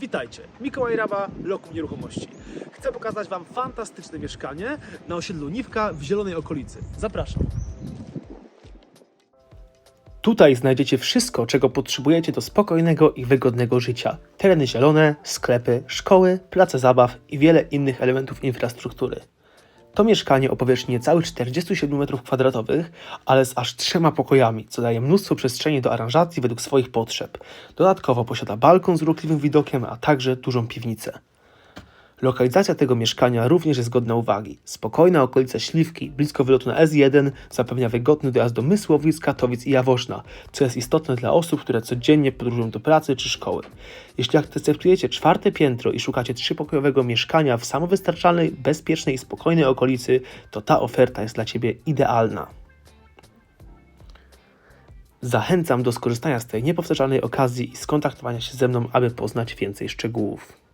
Witajcie, Mikołaj Raba, Lokum Nieruchomości. Chcę pokazać Wam fantastyczne mieszkanie na osiedlu Niwka w zielonej okolicy. Zapraszam. Tutaj znajdziecie wszystko, czego potrzebujecie do spokojnego i wygodnego życia. Tereny zielone, sklepy, szkoły, place zabaw i wiele innych elementów infrastruktury. To mieszkanie o powierzchni niecałych 47 m2, ale z aż trzema pokojami, co daje mnóstwo przestrzeni do aranżacji według swoich potrzeb. Dodatkowo posiada balkon z urokliwym widokiem, a także dużą piwnicę. Lokalizacja tego mieszkania również jest godna uwagi. Spokojna okolica Śliwki, blisko wylotu na S1, zapewnia wygodny dojazd do Mysłowic, Katowic i Jaworzna, co jest istotne dla osób, które codziennie podróżują do pracy czy szkoły. Jeśli akceptujecie czwarte piętro i szukacie trzypokojowego mieszkania w samowystarczalnej, bezpiecznej i spokojnej okolicy, to ta oferta jest dla Ciebie idealna. Zachęcam do skorzystania z tej niepowtarzalnej okazji i skontaktowania się ze mną, aby poznać więcej szczegółów.